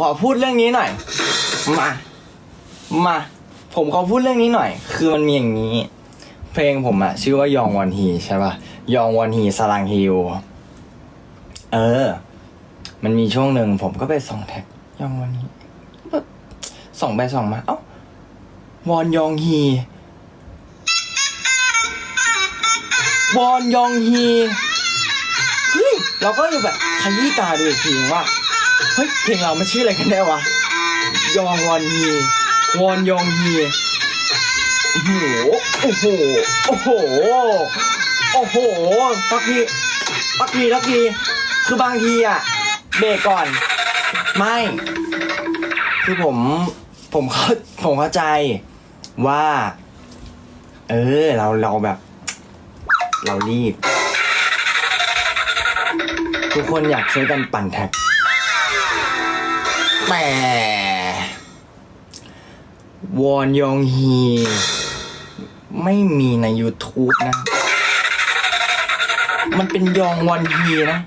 ขอพูดเรื่องนี้หน่อย มา มา ผมขอพูดเรื่องนี้หน่อย คือมันมีอย่างนี้ เพลงผมอะชื่อว่ายองวันฮีใช่ป่ะ ยองวันฮีสลังฮิว เออ มันมีช่วงหนึ่งผมก็ไปส่องแท็กยองวันฮีส่องไปส่องมา เอ้าวอนยองฮีวอนยองฮีเฮ้ยเราก็เลยแบบขยี้ตาดูอีกทีว่า เฮ้ยเพลงเรามันชื่ออะไรกันแน่วะยองวอนฮีวอนยองฮีโอ้โหโอ้โหโอ้โหโอ้โหทักทีทักทีทักทีคือบางทีอะเบรกก่อน ไม่ คือผมผมเข้าผมเข้าใจว่า เออเราเราแบบ เรารีบ ทุกคนอยากช่วยกันปั่นแท็ก แต่ วอนยองฮี ไม่มีใน YouTube นะ มันเป็นยองวอนฮีนะ